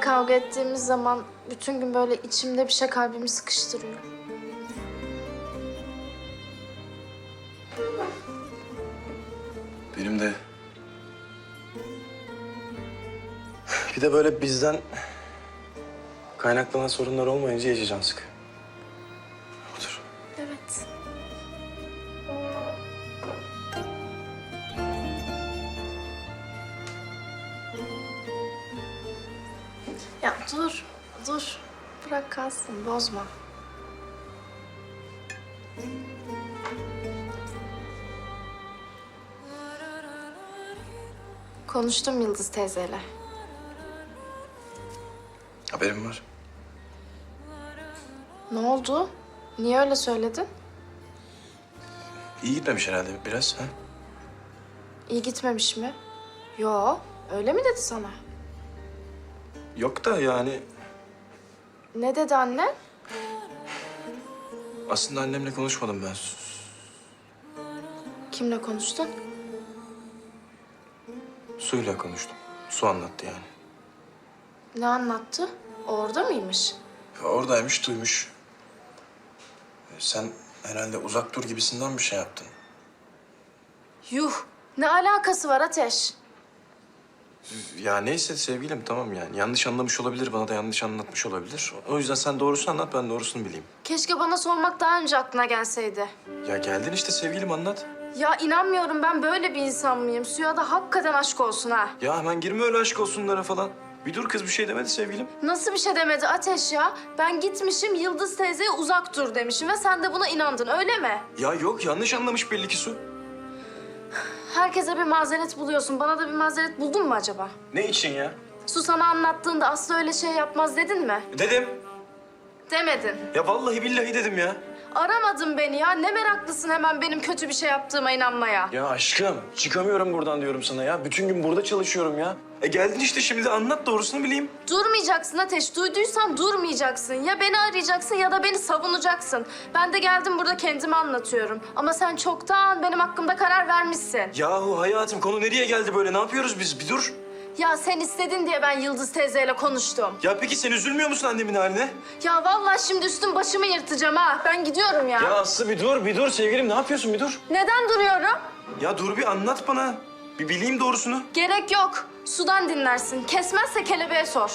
kavga ettiğimiz zaman bütün gün böyle içimde bir şey kalbimi sıkıştırıyor. Benim de. Bir de böyle bizden kaynaklanan sorunlar olmayınca can sıkı. Otur. Evet. Ya dur, dur. Bırak kalsın, bozma. Konuştum Yıldız teyzeyle. Haberim var. Ne oldu? Niye öyle söyledin? İyi gitmemiş herhalde biraz. Ha? İyi gitmemiş mi? Yo, öyle mi dedi sana? Yok da yani Ne dedi anne? aslında annemle konuşmadım ben. Kimle konuştun? Suyla konuştum. Su anlattı yani. Ne anlattı? Orada mıymış? Oradaymış, duymuş. Sen herhalde uzak dur gibisinden bir şey yaptın. Yuh, ne alakası var Ateş? Ya neyse sevgilim tamam yani. Yanlış anlamış olabilir, bana da yanlış anlatmış olabilir. O yüzden sen doğrusunu anlat, ben doğrusunu bileyim. Keşke bana sormak daha önce aklına gelseydi. Ya geldin işte sevgilim anlat. Ya inanmıyorum ben böyle bir insan mıyım? Suya da hakikaten aşk olsun ha. Ya hemen girme öyle aşk olsunlara falan. Bir dur kız bir şey demedi sevgilim. Nasıl bir şey demedi Ateş ya? Ben gitmişim Yıldız teyzeye uzak dur demişim ve sen de buna inandın öyle mi? Ya yok yanlış anlamış belli ki Su. Herkese bir mazeret buluyorsun. Bana da bir mazeret buldun mu acaba? Ne için ya? Su sana anlattığında Aslı öyle şey yapmaz dedin mi? Dedim. Demedin. Ya vallahi billahi dedim ya. Aramadın beni ya. Ne meraklısın hemen benim kötü bir şey yaptığıma inanmaya. Ya aşkım çıkamıyorum buradan diyorum sana ya. Bütün gün burada çalışıyorum ya. E geldin işte şimdi anlat doğrusunu bileyim. Durmayacaksın Ateş. Duyduysan durmayacaksın. Ya beni arayacaksın ya da beni savunacaksın. Ben de geldim burada kendimi anlatıyorum. Ama sen çoktan benim hakkımda karar vermişsin. Yahu hayatım konu nereye geldi böyle? Ne yapıyoruz biz? Bir dur. Ya sen istedin diye ben Yıldız teyzeyle konuştum. Ya peki sen üzülmüyor musun annemin haline? Ya vallahi şimdi üstüm başımı yırtacağım ha. Ben gidiyorum ya. Ya Aslı bir dur, bir dur sevgilim. Ne yapıyorsun? Bir dur. Neden duruyorum? Ya dur bir anlat bana. Bir bileyim doğrusunu. Gerek yok. Sudan dinlersin. Kesmezse kelebeğe sor.